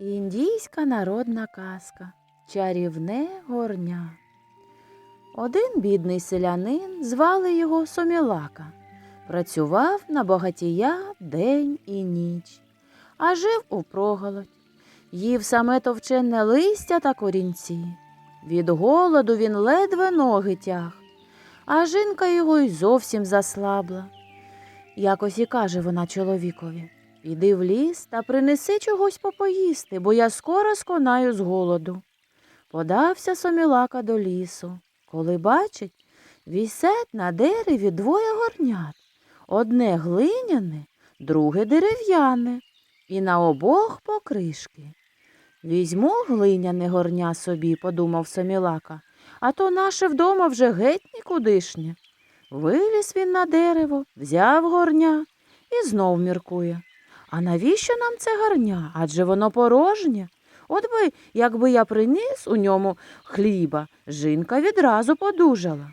Індійська народна казка Чарівне горня. Один бідний селянин, звали його Сомілака, працював на богатія день і ніч, а жив у проголодь, їв саме товчене листя та корінці. Від голоду він ледве ноги тяг, а жінка його й зовсім заслабла. Якось і каже вона чоловікові. Піди в ліс та принеси чогось попоїсти, бо я скоро сконаю з голоду. Подався Сомілака до лісу. Коли бачить, вісять на дереві двоє горнят. Одне глиняне, друге дерев'яне, і на обох покришки. Візьму глиняне горня собі, подумав Сомілака, а то наше вдома вже геть нікудишнє. Виліз він на дерево, взяв горня і знов міркує. А навіщо нам це гарня? Адже воно порожнє. От би, якби я приніс у ньому хліба, жінка відразу подужала.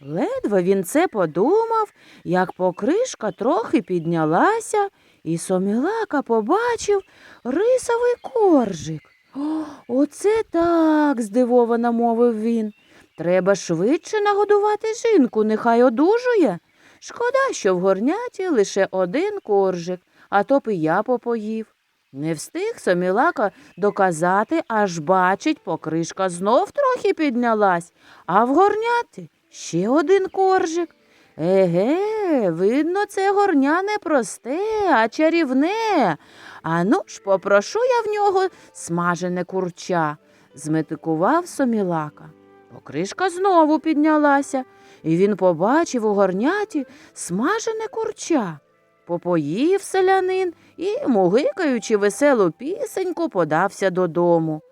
Ледве він це подумав, як покришка трохи піднялася, і Сомілака побачив рисовий коржик. О, оце так, здивовано мовив він. Треба швидше нагодувати жінку, нехай одужує. Шкода, що в горняті лише один коржик, а то б і я попоїв. Не встиг Сомілака доказати, аж бачить, покришка знов трохи піднялась, а в горняті ще один коржик. Еге, видно, це горня не просте, а чарівне. Ану ж, попрошу я в нього смажене курча, зметикував Сомілака. Покришка знову піднялася, і він побачив у горняті смажене курча. Попоїв селянин і, мугикаючи веселу пісеньку, подався додому.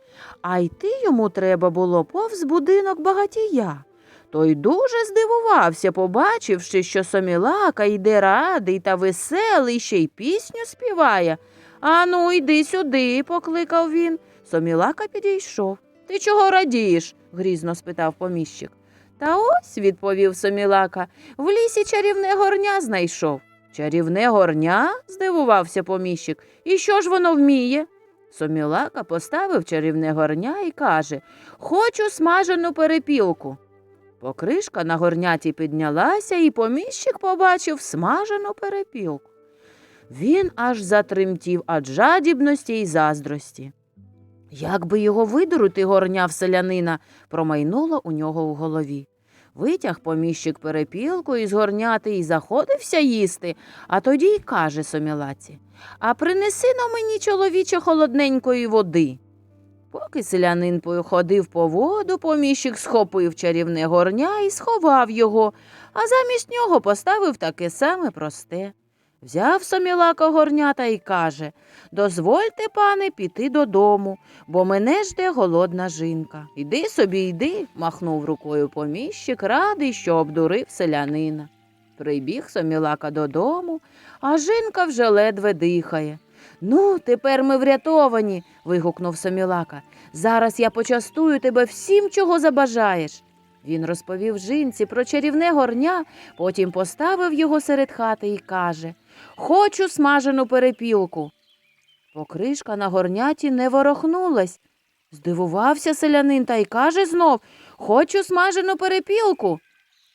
А йти йому треба було повз будинок багатія. Той дуже здивувався, побачивши, що Сомілака йде радий та веселий, ще й пісню співає. Ану, йди сюди, покликав він. Сомілака підійшов. Ти чого радієш? грізно спитав поміщик. Та ось, відповів Сомілака, в лісі чарівне горня знайшов. Чарівне горня? здивувався поміщик. І що ж воно вміє? Сомілака поставив чарівне горня і каже Хочу смажену перепілку. Покришка на горняті піднялася, і поміщик побачив смажену перепілку. Він аж затремтів від жадібності й заздрості. Як би його видурити горня в селянина, промайнуло у нього в голові. Витяг поміщик перепілку із горняти і заходився їсти, а тоді й каже Сомілаці А принеси на мені чоловіче холодненької води. Поки селянин походив по воду, поміщик схопив чарівне горня і сховав його, а замість нього поставив таке саме просте. Взяв Сомілака горнята і каже Дозвольте, пане, піти додому, бо мене жде голодна жінка. Іди собі, йди, махнув рукою поміщик, радий, що обдурив селянина. Прибіг Сомілака додому, а жінка вже ледве дихає. Ну, тепер ми врятовані. вигукнув Сомілака. Зараз я почастую тебе всім, чого забажаєш. Він розповів жінці про чарівне горня, потім поставив його серед хати і каже Хочу смажену перепілку. Покришка на горняті не ворохнулась. Здивувався селянин та й каже знов Хочу смажену перепілку.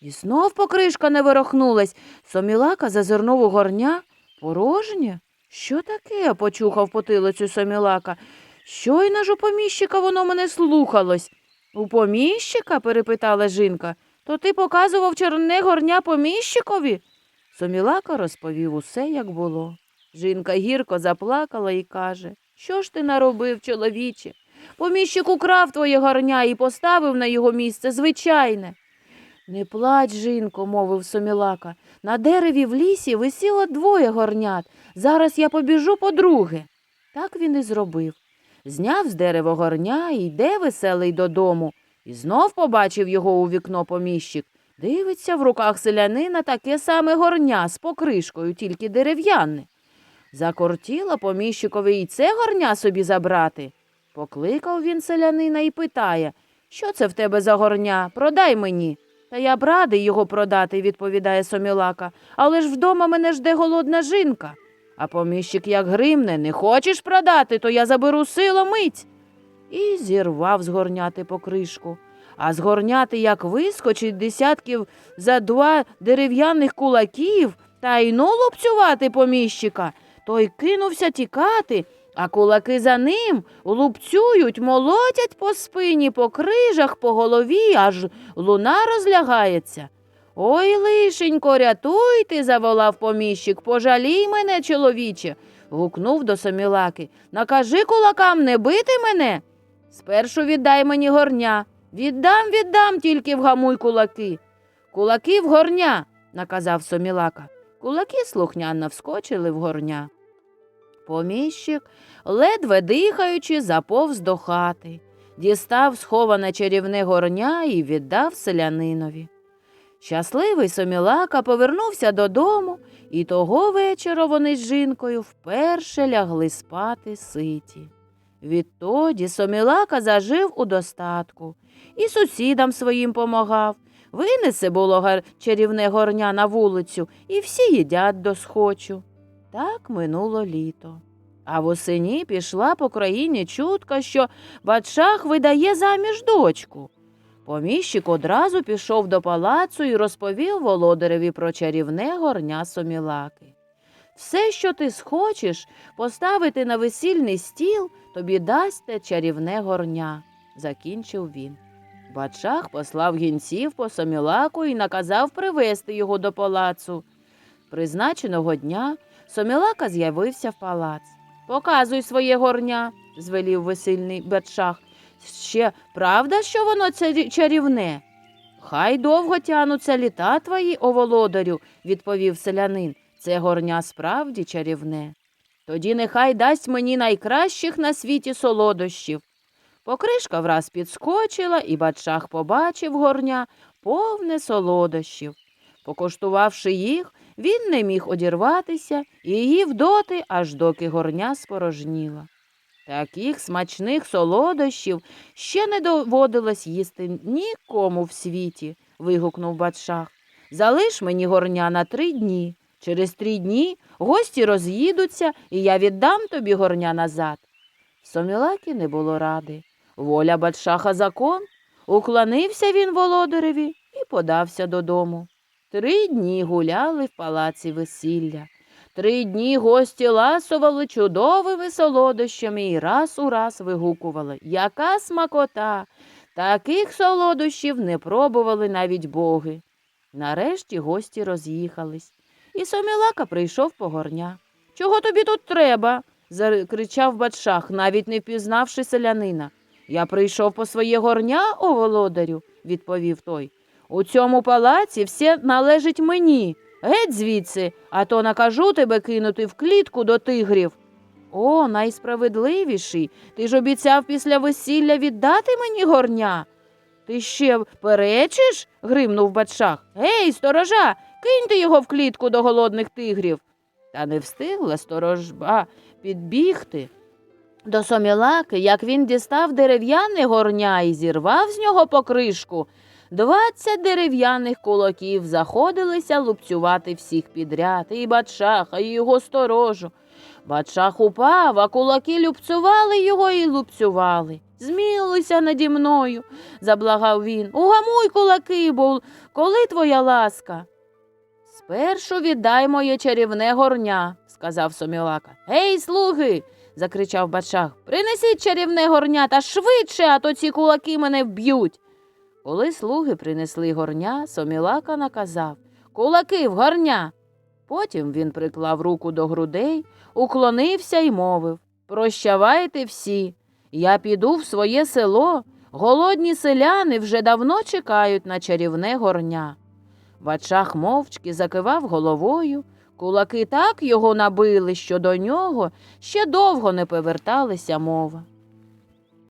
І знов покришка не ворохнулась. Сомілака зазирнув у горня. Порожнє? Що таке? почухав потилицю Сомілака. Щойно ж у поміщика воно мене слухалось. У поміщика? перепитала жінка. То ти показував чорне горня поміщикові? Сомілака розповів усе, як було. Жінка гірко заплакала і каже Що ж ти наробив, чоловіче? Поміщик украв твоє горня і поставив на його місце звичайне. Не плач, жінко, мовив Сомілака. На дереві в лісі висіло двоє горнят. Зараз я побіжу по друге. Так він і зробив. Зняв з дерева горня і йде веселий додому. І знов побачив його у вікно поміщик. Дивиться в руках селянина таке саме горня з покришкою, тільки дерев'яне. Закортіло поміщикові й це горня собі забрати. Покликав він селянина і питає, що це в тебе за горня? Продай мені. Та я б радий його продати, відповідає Сомілака, але ж вдома мене жде голодна жінка. А поміщик як гримне, не хочеш продати, то я заберу силу мить. І зірвав з горняти покришку. А з горняти як вискочить десятків за два дерев'яних кулаків та й ну лупцювати поміщика. Той кинувся тікати, а кулаки за ним лупцюють, молотять по спині, по крижах, по голові, аж луна розлягається. Ой, лишенько, рятуйте, заволав поміщик, пожалій мене, чоловіче. гукнув до Сомілаки. Накажи кулакам не бити мене. Спершу віддай мені горня. Віддам, віддам, тільки вгамуй кулаки. Кулаки в горня, наказав Сомілака. Кулаки слухняно вскочили в горня. Поміщик, ледве дихаючи, заповз до хати, дістав сховане чарівне горня і віддав селянинові. Щасливий Сомілака повернувся додому, і того вечора вони з жінкою вперше лягли спати ситі. Відтоді Сомілака зажив у достатку і сусідам своїм помагав. Винесе було чарівне горня на вулицю, і всі їдять до схочу. Так минуло літо. А восені пішла по країні чутка, що Батшах видає заміж дочку. Поміщик одразу пішов до палацу і розповів володареві про чарівне горня Сомілаки. Все, що ти схочеш поставити на весільний стіл, тобі дасть те чарівне горня, закінчив він. Батшах послав гінців по Сомілаку і наказав привезти його до палацу. Призначеного дня Сомілака з'явився в палац. Показуй своє горня, звелів весільний Батшах. Ще правда, що воно чарівне? Хай довго тянуться літа твої, о володарю, відповів селянин. Це горня справді чарівне. Тоді нехай дасть мені найкращих на світі солодощів. Покришка враз підскочила, і Батшах побачив горня повне солодощів. Покуштувавши їх, він не міг одірватися і їв доти, аж доки горня спорожніла. Таких смачних солодощів ще не доводилось їсти нікому в світі, вигукнув Батшах. Залиш мені горня на три дні. Через три дні гості роз'їдуться, і я віддам тобі горня назад. Сомілакі не було ради. Воля Батшаха закон. Уклонився він володареві і подався додому. Три дні гуляли в палаці весілля. Три дні гості ласували чудовими солодощами і раз у раз вигукували Яка смакота! Таких солодощів не пробували навіть боги. Нарешті гості роз'їхались, і Сомілака прийшов по горня. Чого тобі тут треба? закричав Батшах, навіть не впізнавши селянина. Я прийшов по своє горня, о володарю, відповів той. У цьому палаці все належить мені. Геть звідси, а то накажу тебе кинути в клітку до тигрів. О, найсправедливіший. Ти ж обіцяв після весілля віддати мені горня. Ти ще перечиш? гримнув Батшах. Гей, сторожа, киньте його в клітку до голодних тигрів. Та не встигла сторожба підбігти. До Сомілаки, як він дістав дерев'яне горня і зірвав з нього покришку, двадцять дерев'яних кулаків заходилися лупцювати всіх підряд, і Батшаха, і його сторожу. Батшах упав, а кулаки люпцювали його і лупцювали. Змілися наді мною, заблагав він. Угамуй кулаки, бо коли твоя ласка? Спершу віддай моє чарівне горня, сказав Сомілака. Гей, слуги. закричав Батшах. Принесіть чарівне горня та швидше, а то ці кулаки мене вб'ють. Коли слуги принесли горня, Сомілака наказав Кулаки в горня. Потім він приклав руку до грудей, уклонився й мовив Прощавайте всі. Я піду в своє село. Голодні селяни вже давно чекають на чарівне горня. Вачах мовчки закивав головою, кулаки так його набили, що до нього ще довго не поверталася мова.